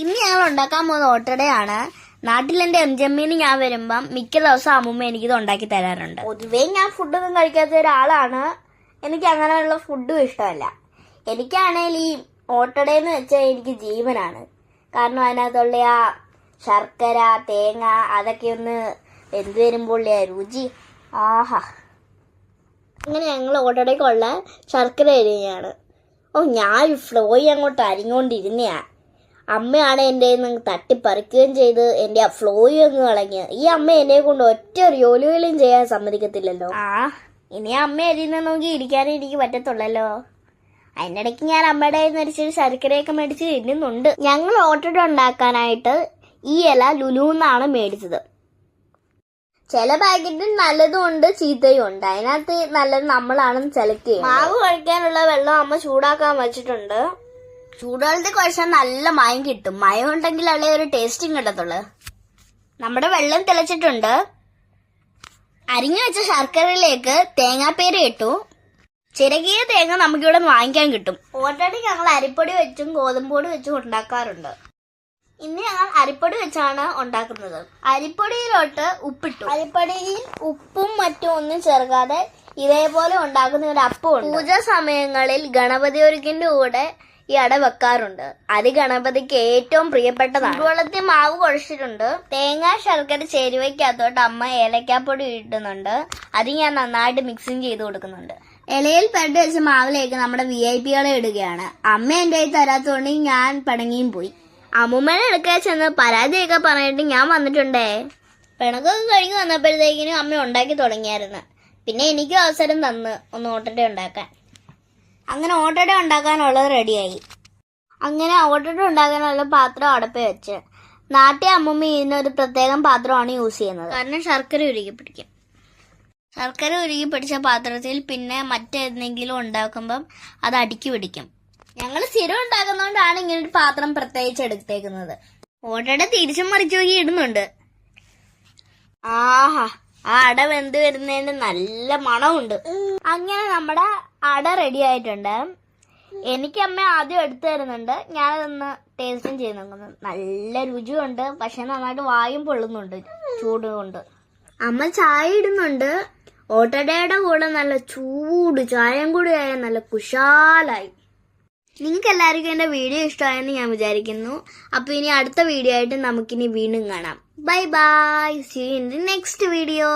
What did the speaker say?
ഇന്ന് ഞങ്ങൾ ഉണ്ടാക്കാൻ പോകുന്ന ഓട്ടടയാണ് നാട്ടിലെന്റെ എം ജമ്മീന് ഞാൻ വരുമ്പം മിക്ക ദിവസം അമ്മൂമ്മ എനിക്കിത് ഉണ്ടാക്കി തരാറുണ്ട്. പൊതുവേ ഞാൻ ഫുഡൊന്നും കഴിക്കാത്ത ഒരാളാണ്. എനിക്ക് അങ്ങനെയുള്ള ഫുഡും ഇഷ്ടമല്ല. എനിക്കാണെങ്കിൽ ഈ ഓട്ടടയെന്ന് വെച്ചാൽ എനിക്ക് ജീവനാണ്. കാരണം അതിനകത്തുള്ള ആ ശർക്കര തേങ്ങ അതൊക്കെ ഒന്ന് വെന്ത് വരുമ്പോൾ രുചി ആഹാ. അങ്ങനെ ഞങ്ങൾ ഓട്ടടയ്ക്കുള്ള ശർക്കര അരിയാണ് ഓ ഞാൻ ഫ്ലോയി അങ്ങോട്ട് അരിഞ്ഞുകൊണ്ടിരുന്നയാ. അമ്മയാണ് എന്റെ നിന്ന് തട്ടിപ്പറിക്കുകയും ചെയ്ത് എന്റെ ആ ഫ്ലോയും അങ്ങ് കളഞ്ഞ്. ഈ അമ്മ എന്നെ കൊണ്ട് ഒറ്റ ഒരു ജോലികളും ചെയ്യാൻ സമ്മതിക്കത്തില്ലല്ലോ. ആ ഇനി അമ്മ അരിയുന്ന നോക്കി ഇരിക്കാനേ എനിക്ക് പറ്റത്തുള്ളല്ലോ. അതിനിടയ്ക്ക് ഞാൻ അമ്മയുടെ കയ്യിൽ നിന്ന് അരിച്ചൊരു ശർക്കരയൊക്കെ മേടിച്ച് തിന്നുന്നുണ്ട്. ഞങ്ങൾ ഓട്ടോട ഉണ്ടാക്കാനായിട്ട് ഈ ഇല ലുലുന്നാണ് മേടിച്ചത്. ചില പാക്കറ്റിൽ നല്ലതും ഉണ്ട് ചീത്തയും ഉണ്ട്. അതിനകത്ത് നല്ലത് നമ്മളാണ് സെലക്ട് മാവ് കഴിക്കാനുള്ള വെള്ളം അമ്മ ചൂടാക്കാൻ വെച്ചിട്ടുണ്ട്. ചൂടുവെള്ളത്തിൽ കുഴച്ചാൽ നല്ല മയം കിട്ടും. മയം ഉണ്ടെങ്കിൽ അല്ലേ ഒരു ടേസ്റ്റും കിട്ടത്തുള്ളു. നമ്മുടെ വെള്ളം തിളച്ചിട്ടുണ്ട്. അരിഞ്ഞു വെച്ച ശർക്കരയിലേക്ക് തേങ്ങാപ്പേര് ഇട്ടു. ചിരകിയ തേങ്ങ നമുക്കിവിടെ വാങ്ങിക്കാൻ കിട്ടും. ഓൾറെഡി ഞങ്ങൾ അരിപ്പൊടി വെച്ചും ഗോതമ്പൊടി വെച്ചും ഉണ്ടാക്കാറുണ്ട്. ഇന്ന് ഞങ്ങൾ അരിപ്പൊടി വെച്ചാണ് ഉണ്ടാക്കുന്നത്. അരിപ്പൊടിയിലോട്ട് ഉപ്പിട്ടു. അരിപ്പൊടിയിൽ ഉപ്പും മറ്റും ഒന്നും ചേർക്കാതെ ഇതേപോലെ ഉണ്ടാക്കുന്ന ഒരു അപ്പമുണ്ട് പൂജ സമയങ്ങളിൽ ഗണപതി ഒരുക്കിന്റെ കൂടെ ഈ അട വെക്കാറുണ്ട്. അത് ഗണപതിക്ക് ഏറ്റവും പ്രിയപ്പെട്ടതാണ്. ചൂടുവെള്ളത്തിൽ മാവ് കുഴച്ചിട്ടുണ്ട്. തേങ്ങ ശർക്കര ചേരുവയ്ക്കകത്തോട്ട് അമ്മ ഏലക്കാപ്പൊടി ഇടുന്നുണ്ട്. അത് ഞാൻ നന്നായിട്ട് മിക്സിങ് ചെയ്ത് കൊടുക്കുന്നുണ്ട്. ഇലയിൽ പെരട്ടി വെച്ച മാവിലേക്ക് നമ്മുടെ വി ഐ പികളെ ഇടുകയാണ്. അമ്മ എന്റെ കയ്യിൽ തരാത്തതുകൊണ്ട് ഞാൻ പിണങ്ങിയും പോയി. അമ്മൂമ്മേനെ എടുക്കാൻ ചെന്ന് പരാതിയൊക്കെ പറഞ്ഞിട്ട് ഞാൻ വന്നിട്ടുണ്ടേ. പിണക്കൊക്കെ കഴിഞ്ഞ് വന്നപ്പോഴത്തേക്കിനും അമ്മ ഉണ്ടാക്കി തുടങ്ങിയായിരുന്നു. പിന്നെ എനിക്കും അവസരം തന്ന് ഒന്ന് ഓട്ടട ഉണ്ടാക്കാൻ. അങ്ങനെ ഓട്ടട ഉണ്ടാക്കാനുള്ളത് റെഡിയായി. അങ്ങനെ ഓട്ടട ഉണ്ടാക്കാനുള്ള പാത്രം അടപ്പേ വെച്ച്. നാട്ടിയ അമ്മൂമ്മ ഒരു പ്രത്യേകം പാത്രമാണ് യൂസ് ചെയ്യുന്നത്. കാരണം ശർക്കര ഉരുകി പിടിക്കും. ശർക്കര ഉരുകി പിടിച്ച പാത്രത്തിൽ പിന്നെ മറ്റെന്തെങ്കിലും ഉണ്ടാക്കുമ്പം അത് അടുക്കി പിടിക്കും. ഞങ്ങൾ സ്ഥിരം ഉണ്ടാക്കുന്നതുകൊണ്ടാണ് ഇങ്ങനെ ഒരു പാത്രം പ്രത്യേകിച്ച് എടുത്തേക്കുന്നത്. ഓട്ടട തിരിച്ചും മറിച്ചു നോക്കി ഇടുന്നുണ്ട്. ആഹാ. ആ അട വെന്ത് വരുന്നതിന് നല്ല മണമുണ്ട്. അങ്ങനെ നമ്മുടെ അട റെഡി ആയിട്ടുണ്ട്. എനിക്ക് അമ്മ ആദ്യം എടുത്തു തരുന്നുണ്ട്. ഞാനതൊന്ന് ടേസ്റ്റും ചെയ്ത് നോക്കുന്നു. നല്ല രുചിയുണ്ട്. പക്ഷെ നന്നായിട്ട് വായും പൊള്ളുന്നുണ്ട്. ചൂട് കൊണ്ട് അമ്മ ചായ ഇടുന്നുണ്ട്. ഓട്ടടയുടെ കൂടെ നല്ല ചൂട് ചായയും കൂടി ആയാൽ നല്ല കുശാലായി. നിങ്ങൾക്ക് എല്ലാവർക്കും എന്റെ വീഡിയോ ഇഷ്ടമായെന്ന് ഞാൻ വിചാരിക്കുന്നു. അപ്പോൾ ഇനി അടുത്ത വീഡിയോ ആയിട്ട് നമുക്കിനി വീണ്ടും കാണാം. Bye bye see in the next video